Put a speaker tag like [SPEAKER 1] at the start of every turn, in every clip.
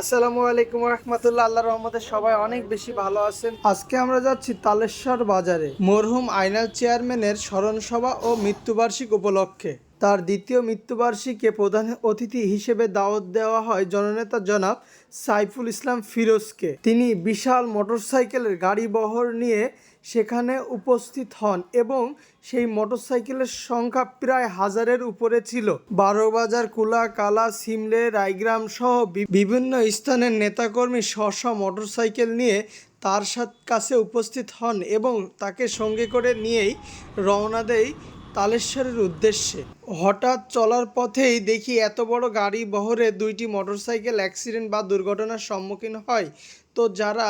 [SPEAKER 1] আসসালামু আলাইকুম রহমতুল্লাহ আল্লাহ রহমতে সবাই অনেক বেশি ভালো আছেন। আজকে আমরা যাচ্ছি তালেশ্বর বাজারে। মরহুম আইনাল চেয়ারম্যানের স্মরণসভা ও মৃত্যুবার্ষিক উপলক্ষে। তার দ্বিতীয় মৃত্যুবার্ষিকীকে প্রধান অতিথি হিসেবে দাওয়াত দেওয়া হয় জননেতা জনাব সাইফুল ইসলাম ফিরোজকে। তিনি বিশাল মোটরসাইকেলের গাড়ি বহর নিয়ে সেখানে উপস্থিত হন এবং সেই মোটরসাইকেলের সংখ্যা প্রায় হাজারের উপরে ছিল। বারোবাজার, কুলা, কালা, সিমলে, রায়গ্রাম সহ বিভিন্ন স্থানের নেতাকর্মী স্ব মোটরসাইকেল নিয়ে তার সাথ- কাছে উপস্থিত হন এবং তাকে সঙ্গে করে নিয়েই রওনা দেয় তালেশ্বরের উদ্দেশ্যে। হঠাৎ চলার পথেই দেখি এত বড় গাড়ি বহরে দুইটি মোটরসাইকেল অ্যাক্সিডেন্ট বা দুর্ঘটনার সম্মুখীন হয়। তো যারা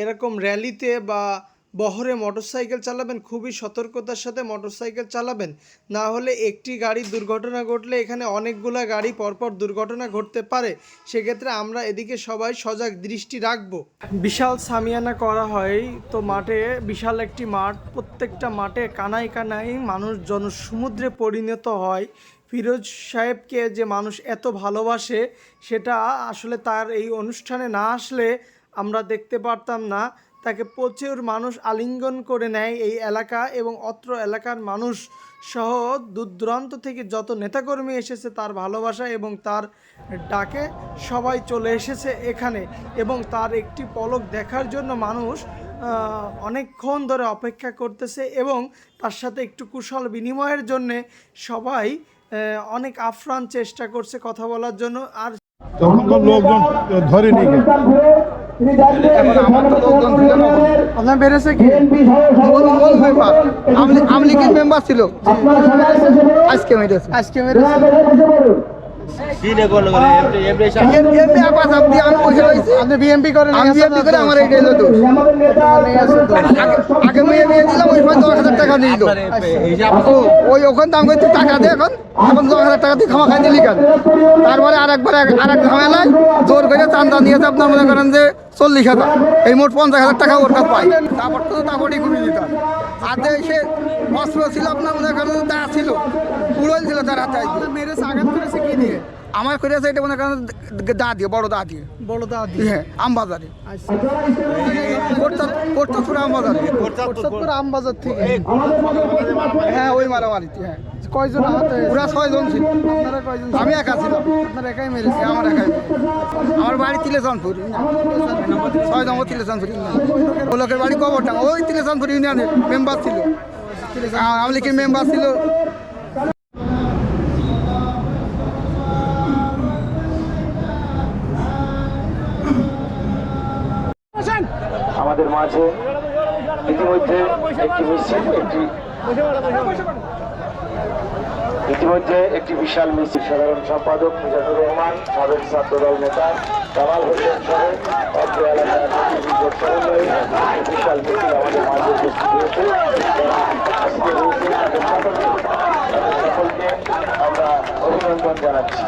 [SPEAKER 1] এরকম র্যালিতে বা বহরে মোটরসাইকেল চালাবেন, খুবই সতর্কতার সাথে মোটরসাইকেল চালাবেন। না হলে একটি গাড়ি দুর্ঘটনা ঘটলে এখানে অনেকগুলা গাড়ি পরপর দুর্ঘটনা ঘটতে পারে। সেক্ষেত্রে আমরা এদিকে সবাই সজাগ দৃষ্টি রাখব। বিশাল সামিয়ানা করা হয় তো মাঠে, বিশাল একটি মাঠ। প্রত্যেকটা মাঠে কানায় কানায় মানুষ জনসমুদ্রে পরিণত হয়। ফিরোজ সাহেবকে যে মানুষ এত ভালোবাসে, সেটা আসলে তার এই অনুষ্ঠানে না আসলে আমরা দেখতে পারতাম না। তাকে প্রচুর মানুষ আলিঙ্গন করে নেয় এই এলাকা এবং অত্র এলাকার মানুষ সহ দূরদূরান্ত থেকে যত নেতাকর্মী এসেছে তার ভালোবাসা এবং তার ডাকে সবাই চলে এসেছে এখানে এবং তার একটি পলক দেখার জন্য মানুষ অনেকক্ষণ ধরে অপেক্ষা করতেছে এবং তার সাথে একটু কুশল বিনিময়ের জন্যে সবাই অনেক আফরান চেষ্টা করছে কথা বলার জন্য। আর
[SPEAKER 2] লোকজন ধরে নিয়ে
[SPEAKER 1] আপনার বেড়েছে কি?
[SPEAKER 3] আমলিগের মেম্বার ছিল। আজকে মেরেছে
[SPEAKER 1] আজকে মেরেছে
[SPEAKER 3] আমার এইটাই হলো আগে- আগে মেয়ে নিয়ে ওই দশ হাজার টাকা দিয়ে ও, ওই ওখান দাম করতে টাকা দে এখন। এখন দশ হাজার টাকা দিয়ে খামা খাই দিলি কেন? তারপরে আরেকবার এক- আরেক ঝামেলায় জোর করে চান্দা নিয়েছে আপনার মনে করেন যে চল্লিশ হাজার। এই মোট পঞ্চাশ হাজার টাকা ওর কাছে পাই। তারপর তো তারপরই ঘুরে দিতাম হাতে সে অস্ত্র ছিল আপনার করেন তা ছিল উড়ল ছিল তারা হাতে আজকে।
[SPEAKER 1] মেরেছে আঘাত করেছে কি
[SPEAKER 3] আমার করেছে এটা মনে করেন দা দিয়ে বড় দা দিয়ে
[SPEAKER 1] বড় দা দিয়ে
[SPEAKER 3] হ্যাঁ আমবাজারে।
[SPEAKER 1] আচ্ছা।
[SPEAKER 3] কোর্তা কোর্তা পুরো আমবাজারে।
[SPEAKER 1] কোটসাদপুর আমবাজার থেকে।
[SPEAKER 3] হ্যাঁ ওই মারামারিতে হ্যাঁ।
[SPEAKER 1] কয়জন আহত হয়েছে?
[SPEAKER 3] পুরা ছয়জন ছিল।
[SPEAKER 1] আপনারা কয়জন?
[SPEAKER 3] আমি একা ছিলাম।
[SPEAKER 1] আপনার একাই মেরেছে
[SPEAKER 3] আমার একাই আমার বাড়ি তিলেশানপুর ছয় নম্বর তিলেশানপুর ইউনিয়ন। ও লোকের বাড়ি কবরটাং ওই তিলেশানপুর ইউনিয়নের মেম্বার ছিল। আমি কি মেম্বার ছিল।
[SPEAKER 4] আমাদের মাঝে। ইতিমধ্যে একটি মিছিল, একটি ইতিমধ্যে একটি বিশাল মিছিল। সাধারণ সম্পাদক মিজানুর রহমান, সাবেক ছাত্রদল নেতা কামাল হোসেন সহ বিশাল মিছিল আমাদের মাঝে উপস্থিত হয়েছে। সকলকে আমরা অভিনন্দন জানাচ্ছি।